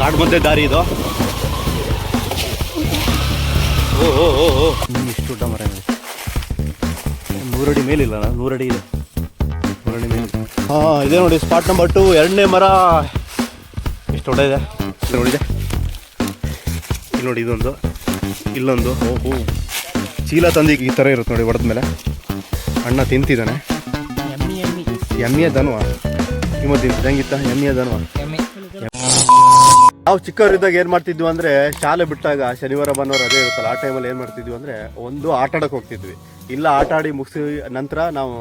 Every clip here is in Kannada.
ಕಾಡು ಮಧ್ಯೆ ದಾರಿ ಇದು. ಓ ಓ ಓ ಓ. ಇಷ್ಟು ಊಟ ಮರ ಇದೆ ನೂರಡಿ ಮೇಲಿಲ್ಲ ಅಣ್ಣ, ನೂರಡಿ ಇದೆ. ನೂರಡಿ ಮೇಲೆ. ಹಾಂ ಇದೆ ನೋಡಿ ಸ್ಪಾಟ್ ನಂಬರ್ ಟು ಎರಡನೇ ಮರ. ಎಷ್ಟು ದೊಡ್ಡ ಇದೆ? ನೋಡಿದೆ ಇಲ್ಲಿ ನೋಡಿ ಇದೊಂದು ಇಲ್ಲೊಂದು. ಓಹೋ ಚೀಲ ತಂದು ಈ ಥರ ಇರುತ್ತೆ ನೋಡಿ ಹೊಡೆದ ಮೇಲೆ. ಅಣ್ಣ ತಿಂತಿದ್ದಾನೆ. ಎಮ್ಮಿ ಎಮ್ಮಿ. ಎಮ್ಮೆಯ ದನುವ? ನಿಮ್ಮ ತಿಂತಿದ್ದ ಹೆಂಗಿತ್ತ ಎಮ್ಮೆಯ ದನುವ? ಎಮ್ಮಿ. ನಾವು ಚಿಕ್ಕವರಿದ್ದಾಗ ಏನು ಮಾಡ್ತಿದ್ವಿ ಅಂದರೆ, ಶಾಲೆ ಬಿಟ್ಟಾಗ ಶನಿವಾರ, ಭಾನುವಾರ ಅದೇ ಇರುತ್ತಲ್ಲ, ಆ ಟೈಮಲ್ಲಿ ಏನು ಮಾಡ್ತಿದ್ವಿ ಅಂದರೆ, ಒಂದು ಆಟ ಆಡೋಕೆ ಹೋಗ್ತಿದ್ವಿ. ಇಲ್ಲ ಆಟ ಆಡಿ ಮುಗಿಸಿ ನಂತರ ನಾವು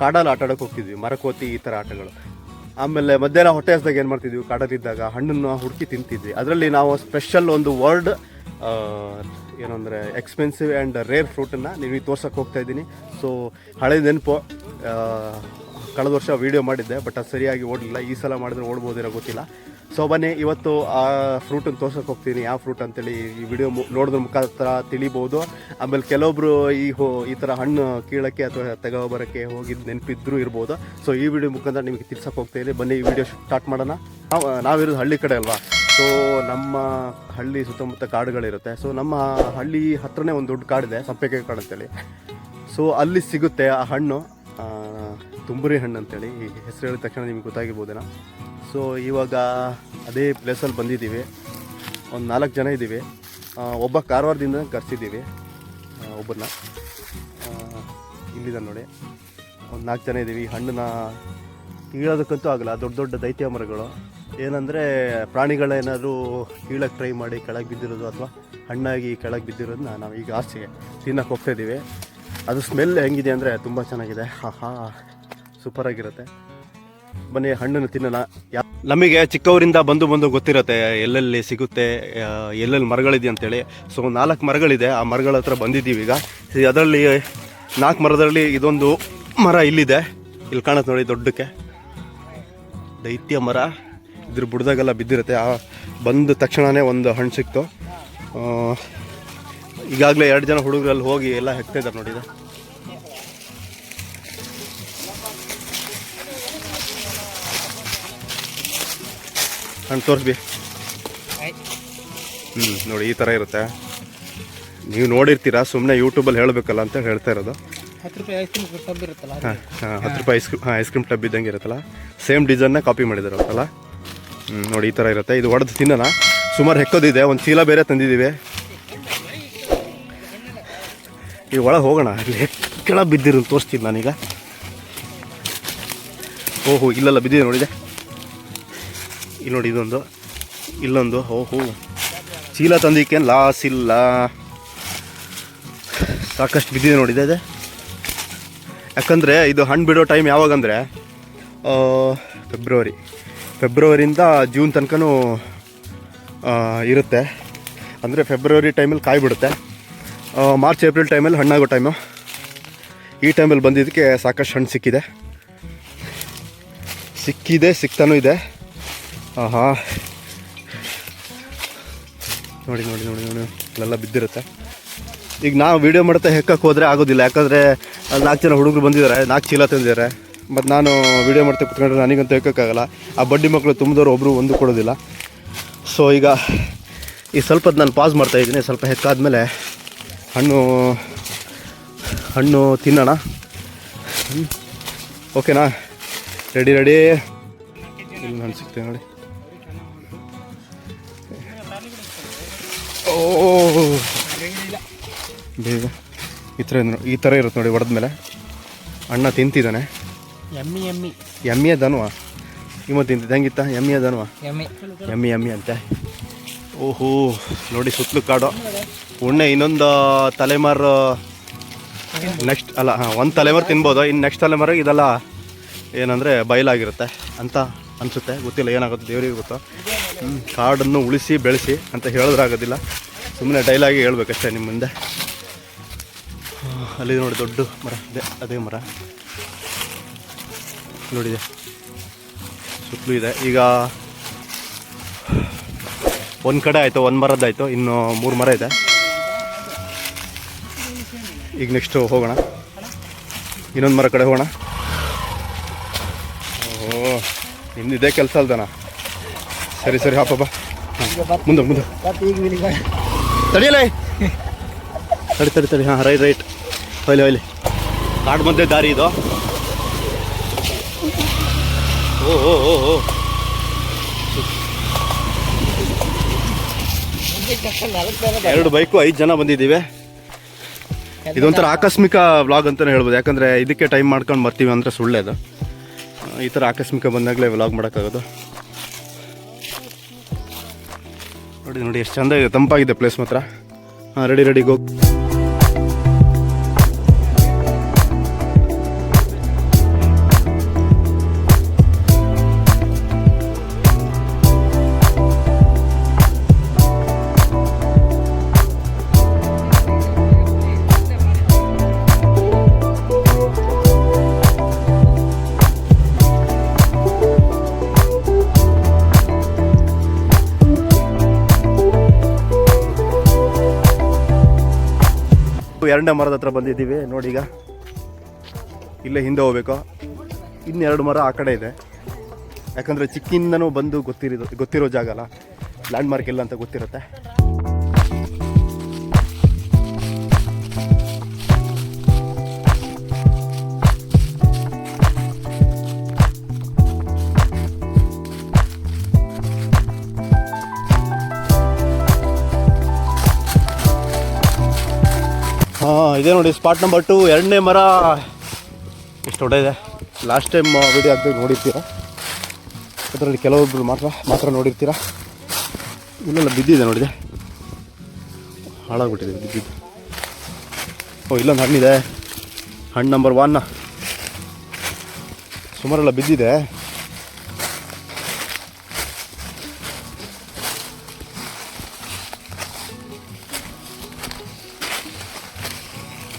ಕಾಡಲ್ಲಿ ಆಟ ಆಡಕ್ಕೆ ಹೋಗ್ತಿದ್ವಿ, ಮರಕೋತಿ ಈ ಥರ ಆಟಗಳು. ಆಮೇಲೆ ಮಧ್ಯಾಹ್ನ ಹೊಟ್ಟೆ ಹಸ್ದಾಗ ಏನು ಮಾಡ್ತಿದ್ವಿ, ಕಾಡಲ್ಲಿದ್ದಾಗ ಹಣ್ಣನ್ನು ಹುಡುಕಿ ತಿಂತಿದ್ವಿ. ಅದರಲ್ಲಿ ನಾವು ಸ್ಪೆಷಲ್ ಒಂದು ವರ್ಡ್ ಏನಂದರೆ ಎಕ್ಸ್ಪೆನ್ಸಿವ್ ಆ್ಯಂಡ್ ರೇರ್ ಫ್ರೂಟನ್ನು ನಿಮಗೆ ತೋರ್ಸಕ್ ಹೋಗ್ತಾ ಇದ್ದೀನಿ. ಸೊ ಹಳೆ ನೆನಪು ಕಳೆದ ವರ್ಷ ವೀಡಿಯೋ ಮಾಡಿದ್ದೆ ಬಟ್ ಅದು ಸರಿಯಾಗಿ ಓಡಲಿಲ್ಲ. ಈ ಸಲ ಮಾಡಿದ್ರೆ ಓಡ್ಬೋದಿರೋ ಗೊತ್ತಿಲ್ಲ. ಸೊ ಬನ್ನಿ ಇವತ್ತು ಆ ಫ್ರೂಟನ್ನು ತೋರ್ಸೋಕೆ ಹೋಗ್ತೀನಿ. ಯಾವ ಫ್ರೂಟ್ ಅಂತೇಳಿ ಈ ವಿಡಿಯೋ ನೋಡಿದ್ರ ಮುಖಾಂತರ ತಿಳಿಬೋದು. ಆಮೇಲೆ ಕೆಲವೊಬ್ರು ಈ ಹೋ, ಈ ಥರ ಹಣ್ಣು ಕೀಳಕ್ಕೆ ಅಥವಾ ತೆಗೋಬರಕ್ಕೆ ಹೋಗಿದ್ದು ನೆನಪಿದ್ರು ಇರ್ಬೋದು. ಸೊ ಈ ವಿಡಿಯೋ ಮುಖಾಂತರ ನಿಮಗೆ ತಿಳ್ಸಕ್ಕೆ ಹೋಗ್ತೀನಿ ಬನ್ನಿ, ಈ ವಿಡಿಯೋ ಸ್ಟಾರ್ಟ್ ಮಾಡೋಣ. ನಾವು, ನಾವಿರೋದು ಹಳ್ಳಿ ಕಡೆ ಅಲ್ವಾ? ಸೊ ನಮ್ಮ ಹಳ್ಳಿ ಸುತ್ತಮುತ್ತ ಕಾಡುಗಳಿರುತ್ತೆ. ಸೊ ನಮ್ಮ ಹಳ್ಳಿ ಹತ್ರನೇ ಒಂದು ದೊಡ್ಡ ಕಾಡಿದೆ, ಸಂಪೆಕೆ ಕಾಡು ಅಂತೇಳಿ. ಸೊ ಅಲ್ಲಿ ಸಿಗುತ್ತೆ ಆ ಹಣ್ಣು. ತುಂಬುರಿ ಹಣ್ಣು ಅಂತೇಳಿ. ಈ ಹೆಸರು ಹೇಳಿದ ತಕ್ಷಣ ನಿಮಗೆ ಗೊತ್ತಾಗಿರ್ಬೋದೇನೋ. ಸೊ ಇವಾಗ ಅದೇ ಪ್ಲೇಸಲ್ಲಿ ಬಂದಿದ್ದೀವಿ. ಒಂದು ನಾಲ್ಕು ಜನ ಇದ್ದೀವಿ. ಒಬ್ಬ ಕಾರವಾರದಿಂದ ಕರೆಸಿದ್ದೀವಿ. ಒಬ್ಬರನ್ನ ಇಲ್ಲಿದೆ ನೋಡಿ. ಒಂದು ನಾಲ್ಕು ಜನ ಇದ್ದೀವಿ. ಹಣ್ಣನ್ನ ಕೀಳೋದಕ್ಕಂತೂ ಆಗಲ್ಲ. ದೊಡ್ಡ ದೊಡ್ಡ ದೈತ್ಯ ಮರಗಳು. ಏನಂದರೆ ಪ್ರಾಣಿಗಳೇನಾದರೂ ಕೀಳಕ್ಕೆ ಟ್ರೈ ಮಾಡಿ ಕೆಳಗೆ ಬಿದ್ದಿರೋದು ಅಥವಾ ಹಣ್ಣಾಗಿ ಕೆಳಗೆ ಬಿದ್ದಿರೋದನ್ನ ನಾವು ಈಗ ಆಸೆಗೆ ತಿನ್ನಕ್ಕೆ ಹೋಗ್ತಾ ಇದ್ದೀವಿ. ಅದು ಸ್ಮೆಲ್ ಹೆಂಗಿದೆ ಅಂದರೆ ತುಂಬ ಚೆನ್ನಾಗಿದೆ. ಆಹಾ ಸೂಪರಾಗಿರುತ್ತೆ ಬನ್ನಿ ಹಣ್ಣನ್ನು ತಿನ್ನೋಣ ನಮಗೆ ಚಿಕ್ಕವರಿಂದ ಬಂದು ಬಂದು ಗೊತ್ತಿರುತ್ತೆ, ಎಲ್ಲೆಲ್ಲಿ ಸಿಗುತ್ತೆ ಎಲ್ಲೆಲ್ಲಿ ಮರಗಳಿದೆ ಅಂತೇಳಿ. ಸೊ ನಾಲ್ಕು ಮರಗಳಿದೆ. ಆ ಮರಗಳ ಹತ್ರ ಬಂದಿದ್ದೀವಿ ಈಗ. ಅದರಲ್ಲಿ, ನಾಲ್ಕು ಮರದಲ್ಲಿ ಇದೊಂದು ಮರ ಇಲ್ಲಿದೆ. ಇಲ್ಲಿ ಕಾಣುತ್ತೆ ನೋಡಿ ದೊಡ್ಡಕ್ಕೆ. ದೈತ್ಯ ಮರ. ಇದ್ರ ಬುಡದಾಗೆಲ್ಲ ಬಿದ್ದಿರುತ್ತೆ. ಆ, ಬಂದ ತಕ್ಷಣವೇ ಒಂದು ಹಣ್ಣು ಸಿಕ್ತು. ಈಗಾಗಲೇ ಎರಡು ಜನ ಹುಡುಗರಲ್ಲಿ ಹೋಗಿ ಎಲ್ಲ ಹೆಕ್ತಾ ಇದ್ದಾರೆ ಹಣ್ಣು ತೋರಿಸ್ಬಿ. ಹ್ಞೂ ನೋಡಿ ಈ ಥರ ಇರುತ್ತೆ. ನೀವು ನೋಡಿರ್ತೀರಾ ಸುಮ್ಮನೆ ಯೂಟ್ಯೂಬಲ್ಲಿ ಹೇಳಬೇಕಲ್ಲ ಅಂತ ಹೇಳ್ತಾ ಇರೋದು. ಹತ್ತು ರೂಪಾಯಿ ಐಸ್ ಕ್ರೀಮ್ ಟಬ್ ಇರುತ್ತಲ್ಲ ಅದು. ಹಾಂ ಹಾಂ ಹತ್ತು ರೂಪಾಯಿ ಐಸ್ ಕ್ರೀಮ್ ಹಾಂ ಐಸ್ ಕ್ರೀಮ್ ಟಬ್ ಇದ್ದಂಗೆ ಇರುತ್ತಲ್ಲ. ಸೇಮ್ ಡಿಸೈನ್ನ ಕಾಪಿ ಮಾಡಿದಾರಲ್ಲ ಹ್ಞೂ ನೋಡಿ ಈ ಥರ ಇರುತ್ತೆ. ಇದು ಒಡೆದು ತಿನ್ನೋಣ. ಸುಮಾರು ಹೆಕ್ಕೋದಿದೆ ಒಂದು ಚೀಲ ಬೇರೆ ತಂದಿದ್ದೀವಿ ಈ ಒಳಗೆ ಹೋಗೋಣ. ಅಲ್ಲಿ ಕೆಳ ಬಿದ್ದಿರೋ ತೋರಿಸ್ತೀನಿ ನಾನೀಗ. ಓಹೋ ಇಲ್ಲೆಲ್ಲ ಬಿದ್ದಿದೆ ನೋಡಿದೆ. ಇಲ್ಲಿ ನೋಡಿ ಇದೊಂದು, ಇಲ್ಲೊಂದು, ಓಹೋ. ಚೀಲ ತಂದಿಕ್ಕೇನು ಲಾಸ್ ಇಲ್ಲ ಸಾಕಷ್ಟು ಬಿದ್ದಿದೆ ನೋಡಿದೆ ಅದೇ ಯಾಕಂದರೆ ಇದು ಹಣ್ಣು ಬಿಡೋ ಟೈಮ್ ಯಾವಾಗಂದರೆ ಫೆಬ್ರವರಿ ಫೆಬ್ರವರಿಯಿಂದ ಜೂನ್ ತನಕನೂ ಇರುತ್ತೆ. ಅಂದರೆ ಫೆಬ್ರವರಿ ಟೈಮಲ್ಲಿ ಕಾಯಿ ಬಿಡುತ್ತೆ ಮಾರ್ಚ್ ಏಪ್ರಿಲ್ ಟೈಮಲ್ಲಿ ಹಣ್ಣಾಗೋ ಟೈಮು ಈ ಟೈಮಲ್ಲಿ ಬಂದಿದ್ದಕ್ಕೆ ಸಾಕಷ್ಟು ಹಣ್ಣು ಸಿಕ್ಕಿದೆ. ಸಿಕ್ಕಿದೆ ಸಿಗ್ತಾನೂ ಇದೆ. ಆಹಾ. ನೋಡಿ ನೋಡಿ ನೋಡಿ ನೋಡಿ. ಅಲ್ಲೆಲ್ಲ ಬಿದ್ದಿರುತ್ತೆ. ಈಗ ನಾವು ವೀಡಿಯೋ ಮಾಡ್ತಾ ಹೆಕ್ಕಕ್ಕೆ ಹೋದರೆ ಆಗೋದಿಲ್ಲ. ಯಾಕಂದರೆ ಅಲ್ಲಿ ನಾಲ್ಕು ಜನ ಹುಡುಗರು ಬಂದಿದ್ದಾರೆ, ನಾಲ್ಕು ಚೀಲ ತಂದಿದ್ದಾರೆ. ಮತ್ತು ನಾನು ವೀಡಿಯೋ ಮಾಡ್ತಾ ಕುತ್ಕೊಂಡ್ರೆ ನನಗಂತೂ ಹೆಕ್ಕೋಕ್ಕಾಗಲ್ಲ. ಆ ಬಡ್ಡಿ ಮಕ್ಕಳು ತುಂಬಿದವರು ಒಬ್ಬರು ಒಂದು ಕೊಡೋದಿಲ್ಲ. ಸೊ ಈಗ ಈ ಸ್ವಲ್ಪ ನಾನು ಪಾಸ್ ಮಾಡ್ತಾ ಇದ್ದೀನಿ. ಸ್ವಲ್ಪ ಹೆಕ್ಕಾದ್ಮೇಲೆ ಹಣ್ಣು ಹಣ್ಣು ತಿನ್ನೋಣ. ಓಕೆನಾ ರೆಡಿ ರೆಡಿ ಇಲ್ಲಿ ನಾನು ಸಿಗ್ತೇನೆ ನೋಡಿ. ಓ. ಬೇಗ ಈ ಥರ ಈ ಥರ ಇರುತ್ತೆ ನೋಡಿ ಹೊಡೆದ್ಮೇಲೆ ಅಣ್ಣ ತಿಂತಿದ್ದಾನೆ. ಎಮ್ಮಿ ಎಮ್ಮಿ. ಎಮ್ಮಿ ಅದನ್ವಾ ಇವ ತಿಂತಿದ್ದ. ಹೆಂಗಿತ್ತ? ಎಮ್ಮಿ ಅದನ್ವಾ ಎಮ್ಮಿ. ಎಮ್ಮಿ ಅಂತ ಅಂತೆ. ಓಹೋ ನೋಡಿ ಸುತ್ತಲೂ ಕಾಡು. ಉಣ್ಣೆ ಇನ್ನೊಂದು ತಲೆಮಾರು ನೆಕ್ಸ್ಟ್ ಅಲ್ಲ ಹಾಂ ಒಂದು ತಲೆಮಾರು ತಿನ್ಬೋದು. ಇನ್ನು ನೆಕ್ಸ್ಟ್ ತಲೆಮಾರು ಇದೆಲ್ಲ ಏನಂದರೆ ಬಯಲಾಗಿರುತ್ತೆ ಅಂತ ಅನಿಸುತ್ತೆ. ಗೊತ್ತಿಲ್ಲ ಏನಾಗುತ್ತೆ ದೇವರಿಗೆ ಗೊತ್ತು? ಕಾಡನ್ನು ಉಳಿಸಿ, ಬೆಳೆಸಿ ಅಂತ ಹೇಳಿದ್ರಾಗೋದಿಲ್ಲ. ಸುಮ್ಮನೆ ಡೈಲಾಗಿ ಹೇಳ್ಬೇಕಷ್ಟೇ ನಿಮ್ಮ ಮುಂದೆ. ಅಲ್ಲಿ ನೋಡಿ ದೊಡ್ಡ ಮರ, ಇದೆ, ಅದೇ ಮರ. ನೋಡಿದೆ ಸುತ್ತಲೂ ಇದೆ. ಈಗ ಒಂದು ಕಡೆ ಆಯಿತು, ಒಂದು ಮರದ್ದಾಯಿತು ಇನ್ನು ಮೂರು ಮರ ಇದೆ. ಈಗ ನೆಕ್ಸ್ಟು ಹೋಗೋಣ. ಇನ್ನೊಂದು ಮರ ಕಡೆ ಹೋಗೋಣ. ಓ ಇನ್ನಿದೆ ಕೆಲಸ ಅಲ್ದನ? ಸರಿ ಸರಿ, ಹಾಪ, ಬಾ. ಮುಂದೆ ಮುಂದೆ. ತಡಿಯಲೇ? ತಡಿ ತಡಿ ತಡಿ. ಹಾಂ, ರೈಟ್ ರೈಟ್. ಹೊಯ್ಲಿ ಹೊಯ್ಲಿ. ಕಾಡು ಮಧ್ಯೆ ದಾರಿ ಇದು. ಓ ಓ ಎರಡು ಬೈಕು, ಐದು ಜನ ಬಂದಿದ್ದೀವಿ. ಇದೊಂಥರ ಆಕಸ್ಮಿಕ ವ್ಲಾಗ್ ಅಂತಲೇ ಹೇಳ್ಬೋದು. ಯಾಕಂದರೆ ಇದಕ್ಕೆ ಟೈಮ್ ಮಾಡ್ಕೊಂಡು ಬರ್ತೀವಿ ಅಂದರೆ ಸುಳ್ಳೇದು. ಈ ಥರ ಆಕಸ್ಮಿಕ ಬಂದಾಗಲೇ ವ್ಲಾಗ್ ಮಾಡೋಕ್ಕಾಗೋದು. ನೋಡಿ ನೋಡಿ ಎಷ್ಟು ಚಂದ ಇದೆ. ತಂಪಾಗಿದೆ ಪ್ಲೇಸ್ ಮಾತ್ರ. ರೆಡಿ ರೆಡಿ ಗೋ ಎರಡನೇ ಮರದ ಹತ್ರ ಬಂದಿದ್ದೀವಿ, ನೋಡಿ ಈಗ. ಇಲ್ಲೇ ಹಿಂದೆ ಹೋಗ್ಬೇಕು. ಇನ್ನೆರಡು ಮರ ಆ ಕಡೆ ಇದೆ. ಯಾಕಂದರೆ ಚಿಕ್ಕಿಂದನೂ ಬಂದು ಗೊತ್ತಿರೋ ಗೊತ್ತಿರೋ ಜಾಗ ಅಲ್ಲ ಲ್ಯಾಂಡ್ ಮಾರ್ಕ್ ಇಲ್ಲ ಅಂತ ಗೊತ್ತಿರುತ್ತೆ. ಇದೆ ನೋಡಿ ಸ್ಪಾಟ್ ನಂಬರ್ ಟು ಎರಡನೇ ಮರ. ಎಷ್ಟು ದೊಡ್ಡ ಇದೆ. ಲಾಸ್ಟ್ ಟೈಮ್ ವಿಡಿಯೋ ಹಾಕ್ದಾಗ ನೋಡಿರ್ತೀರ? ಅದರಲ್ಲಿ ಕೆಲವೊಬ್ರು ಮಾತ್ರ ಮಾತ್ರ ನೋಡಿರ್ತೀರ? ಇಲ್ಲೆಲ್ಲ ಬಿದ್ದಿದೆ ನೋಡಿದೆ. ಹಾಳಾಗ್ಬಿಟ್ಟಿದೆ, ಬಿದ್ದಿದ್ದು. ಓ, ಇಲ್ಲೊಂದು ಹಣ್ಣಿದೆ. ಹಣ್ಣು ನಂಬರ್ ಒನ್ನ ಸುಮಾರೆಲ್ಲ ಬಿದ್ದಿದೆ.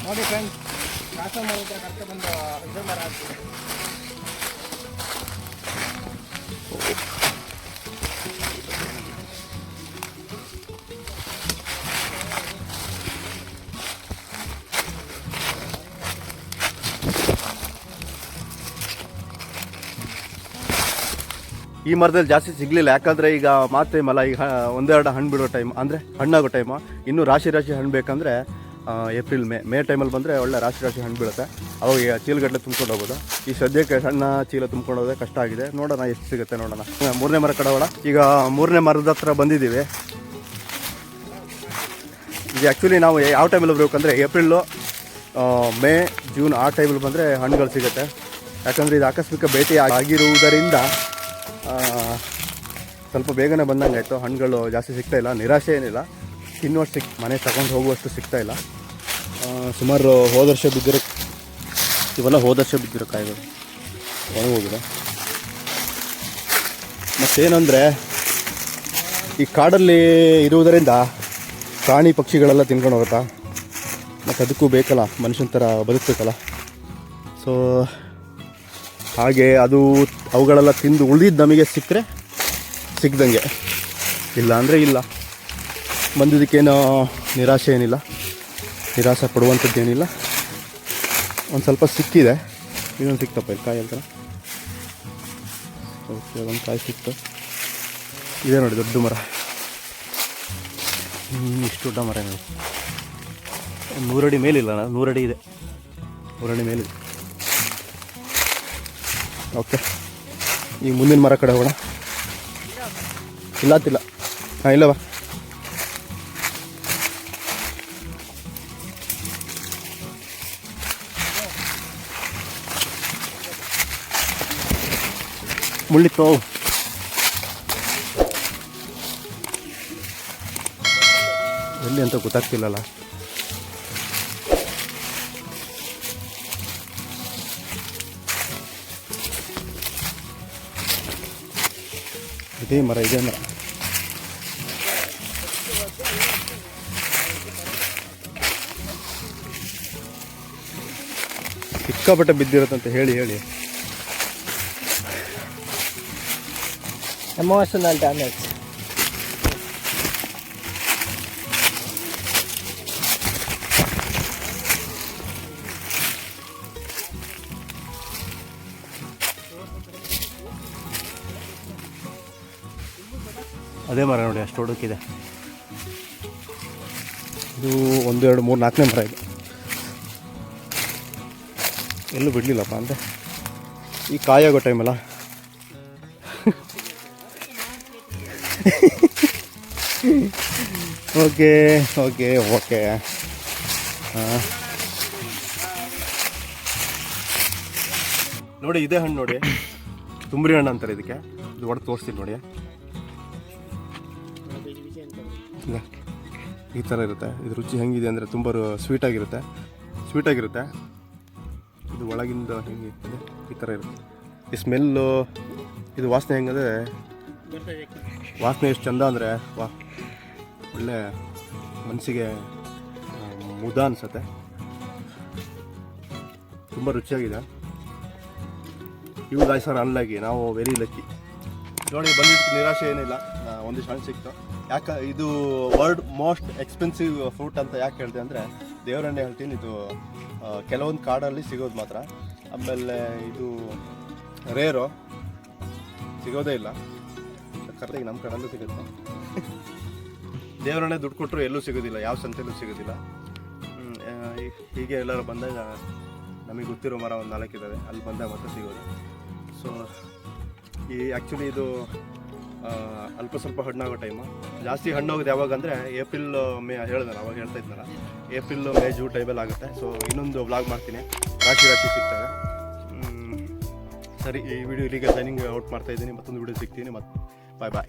ನೋಡಿ ಫ್ರೆಂಡ್ಸ್ ಕಾಸ ಮಾಡಿದ ಕರ್ಕ ಬಂದು ಇದು ಮರ ಈ ಮರದಲ್ಲಿ ಜಾಸ್ತಿ ಸಿಗ್ಲಿಲ್ಲ, ಯಾಕಂದ್ರೆ ಈಗ ಮಾತ್ರ ಟೈಮ್ ಅಲ್ಲ ಈಗ ಒಂದೆರಡು ಹಣ್ಣು ಬಿಡೋ ಟೈಮ್ ಅಂದ್ರೆ ಹಣ್ಣಾಗೋ ಟೈಮು ಇನ್ನು ರಾಶಿ ರಾಶಿ ಹಣ್ಣು ಬೇಕಂದ್ರೆ ಏಪ್ರಿಲ್ ಮೇ ಮೇ ಟೈಮಲ್ಲಿ ಬಂದರೆ ಒಳ್ಳೆ ರಾಶಿ ರಾಶಿ ಹಣ್ಣು ಬೀಳುತ್ತೆ. ಅವಾಗ ಚೀಲಗಟ್ಟಲೆ ತುಂಬ್ಕೊಂಡು ಹೋಗೋದು. ಈ ಸದ್ಯಕ್ಕೆ ಸಣ್ಣ ಚೀಲ ತುಂಬ್ಕೊಂಡು ಹೋದ್ರೆ ಕಷ್ಟ ಆಗಿದೆ. ನೋಡೋಣ ಎಷ್ಟು ಸಿಗುತ್ತೆ ನೋಡೋಣ. ಮೂರನೇ ಮರ ಕಡವಳ. ಈಗ ಮೂರನೇ ಮರದ ಹತ್ರ ಬಂದಿದ್ದೀವಿ. ಇದು ಆ್ಯಕ್ಚುಲಿ ನಾವು ಯಾವ ಟೈಮಲ್ಲಿ ಬರಬೇಕಂದ್ರೆ ಏಪ್ರಿಲ್ಲು ಮೇ, ಜೂನ್ ಆ ಟೈಮಲ್ಲಿ ಬಂದರೆ ಹಣ್ಣುಗಳು ಸಿಗುತ್ತೆ. ಯಾಕಂದರೆ ಇದು ಆಕಸ್ಮಿಕ ಭೇಟಿ ಆಗಿರುವುದರಿಂದ ಸ್ವಲ್ಪ ಬೇಗನೆ ಬಂದಂಗೆ ಆಯಿತು ಹಣ್ಣುಗಳು ಜಾಸ್ತಿ ಸಿಗ್ತಾಯಿಲ್ಲ ನಿರಾಶೆ ಏನಿಲ್ಲ. ತಿನ್ನುವಷ್ಟು ಸಿಕ್ ಮನೆ ತಗೊಂಡು ಹೋಗುವಷ್ಟು ಸಿಗ್ತಾ ಇಲ್ಲ. ಸುಮಾರು ಹೋದ ವರ್ಷ ಬಿದ್ದಿರೋ ಇವೆಲ್ಲ ಹೋದ ವರ್ಷ ಬಿದ್ದಿರೋ ಕಾಯಿಗಳು. ಒಣಗೋಗಿದೆ ಮತ್ತೇನಂದರೆ, ಈ ಕಾಡಲ್ಲಿ ಇರುವುದರಿಂದ ಪ್ರಾಣಿ ಪಕ್ಷಿಗಳೆಲ್ಲ ತಿನ್ಕೊಂಡು ಹೋಗುತ್ತಾ? ಮತ್ತು ಅದಕ್ಕೂ ಬೇಕಲ್ಲ, ಮನುಷ್ಯನ ಥರ ಬದುಕಬೇಕಲ್ಲ? ಸೊ ಹಾಗೆ ಅದು ಅವುಗಳೆಲ್ಲ ತಿಂದು ಉಳಿದಿದ್ದು ನಮಗೆ ಸಿಕ್ಕರೆ ಸಿಗ್ದಂಗೆ. ಇಲ್ಲ ಅಂದರೆ ಇಲ್ಲ. ಬಂದಿದ್ದಕ್ಕೇನೋ ನಿರಾಶೆ ಏನಿಲ್ಲ. ನಿರಾಶೆ ಪಡುವಂಥದ್ದು ಏನಿಲ್ಲ. ಒಂದು ಸ್ವಲ್ಪ ಸಿಕ್ಕಿದೆ. ಇನ್ನೊಂದು ಸಿಕ್ತಪ್ಪ ಇಲ್ಲಿ ಕಾಯಿ ಅಂತ ಓಕೆ, ಒಂದು ಕಾಯಿ ಸಿಕ್ತು. ಇದೆ ನೋಡಿ ದೊಡ್ಡ ಮರ. ಇಷ್ಟು ದೊಡ್ಡ ಮರ ನೋಡಿ. ನೂರಡಿ ಮೇಲಿಲ್ಲ ನೂರಡಿ ಇದೆ. ನೂರಡಿ ಮೇಲಿದೆ. ಓಕೆ ಈಗ ಮುಂದಿನ ಮರ ಕಡೆ ಹೋಗೋಣ. ಇಲ್ಲ ಹಾಂ ಇಲ್ಲ ಬಾ ಮುಳ್ಳಿತ್ತು ಎಲ್ಲಿ ಅಂತ ಗೊತ್ತಾಗ್ತಿಲ್ಲಲ್ಲ. ಇದೇ ಮರ ಇದೇ ಮರ. ಸಿಕ್ಕಾಪಟ್ಟೆ ಬಿದ್ದಿರುತ್ತಂತ ಹೇಳಿ ಹೇಳಿ. Emotional damage. ಅದೇ ಮರ ನೋಡಿ ಅಷ್ಟು ಹುಡುಕಿದೆ. ಇದು ಒಂದು ಎರಡು ಮೂರು ನಾಲ್ಕನೇ ಮರ ಇದೆ. ಎಲ್ಲೂ ಬಿಡಲಿಲ್ಲಪ್ಪ ಅಂದರೆ. ಈ ಕಾಯಾಗೋ ಟೈಮಲ್ಲ? ಓಕೆ ಓಕೆ ಓಕೆ ನೋಡಿ, ಇದೇ ಹಣ್ಣು ನೋಡಿ. ತುಂಬ್ರಿ ಹಣ್ಣು ಅಂತಾರೆ ಇದಕ್ಕೆ. ಇದು ಒಡೆದು ತೋರಿಸ್ತೀನಿ ನೋಡಿ. ಈ ಥರ ಇರುತ್ತೆ. ಇದು ರುಚಿ ಹೆಂಗಿದೆ ಅಂದರೆ ತುಂಬ ಸ್ವೀಟಾಗಿರುತ್ತೆ ಸ್ವೀಟಾಗಿರುತ್ತೆ ಇದು ಒಳಗಿಂದ ಹೆಂಗೆ ಈ ಥರ ಇರುತ್ತೆ. ಈ ಸ್ಮೆಲ್ಲು ಇದು ವಾಸನೆ ಹೆಂಗಂದರೆ ವಾಸನೆ ಎಷ್ಟು ಚಂದ ಅಂದರೆ ವಾ, ಒಳ್ಳೆ ಮನಸ್ಸಿಗೆ ಮುದ ಅನಿಸುತ್ತೆ. ತುಂಬ ರುಚಿಯಾಗಿದೆ. ಇವು ಗಾಯ್ಸ್ ಅನ್ಲಕ್ಕಿ ನಾವು ವೆರಿ ಲಕ್ಕಿ ನೋಡಿ ಬಂದಿದ್ದು ನಿರಾಶೆ ಏನಿಲ್ಲ. ಒಂದಿಷ್ಟು ಹಣ್ಣು ಸಿಕ್ತು. ಯಾಕೆ ಇದು ವರ್ಲ್ಡ್ ಮೋಸ್ಟ್ ಎಕ್ಸ್ಪೆನ್ಸಿವ್ ಫ್ರೂಟ್ ಅಂತ ಯಾಕೆ ಹೇಳಿದೆ ಅಂದರೆ ದೇವರನ್ನೇ ಹೇಳ್ತೀನಿ, ಇದು ಕೆಲವೊಂದು ಕಾಡಲ್ಲಿ ಸಿಗೋದು ಮಾತ್ರ. ಆಮೇಲೆ ಇದು ರೇರು ಸಿಗೋದೇ ಇಲ್ಲ. ಕರೆಕ್ಟಾಗಿ ನಮ್ಮ ಕಡೆಯಲ್ಲೂ ಸಿಗುತ್ತೆ. ದೇವರನ್ನೇ ದುಡ್ಡು ಕೊಟ್ಟರು ಎಲ್ಲೂ ಸಿಗೋದಿಲ್ಲ, ಯಾವ ಸಂತೆಯಲ್ಲೂ ಸಿಗೋದಿಲ್ಲ. ಹೀಗೆ ಎಲ್ಲರೂ ಬಂದಾಗ ನಮಗೆ ಗೊತ್ತಿರೋ ಮರ ಒಂದು ನಾಲ್ಕಿದ್ದಾವೆ ಅಲ್ಲಿ ಬಂದಾಗ ಮಾತ್ರ ಸಿಗೋದು. ಸೊ ಈ ಆ್ಯಕ್ಚುಲಿ ಇದು ಅಲ್ಪ ಸ್ವಲ್ಪ ಹಣ್ಣಾಗೋ ಟೈಮು ಜಾಸ್ತಿ ಹಣ್ಣಾಗೋದು ಯಾವಾಗ ಅಂದರೆ ಏಪ್ರಿಲ್ ಮೇ ಹೇಳಿದೆ ಅವಾಗ ಹೇಳ್ತಾ ಇದ್ನಲ್ಲ. ಏಪ್ರಿಲ್ ಮೇ, ಜೂನ್ ಟೈಮಲ್ಲಿ ಆಗುತ್ತೆ. ಸೊ ಇನ್ನೊಂದು ವ್ಲಾಗ್ ಮಾಡ್ತೀನಿ. ರಾಶಿ ರಾಶಿ ಸಿಗ್ತಾರೆ ಸರಿ, ಈ ವಿಡಿಯೋ ಇಲ್ಲಿಗೆ ಸೈನಿಂಗ್ ಔಟ್ ಮಾಡ್ತಾ ಇದ್ದೀನಿ. ಮತ್ತೊಂದು ವಿಡಿಯೋ ಸಿಗ್ತೀನಿ. ಮತ್ತೆ Bye bye.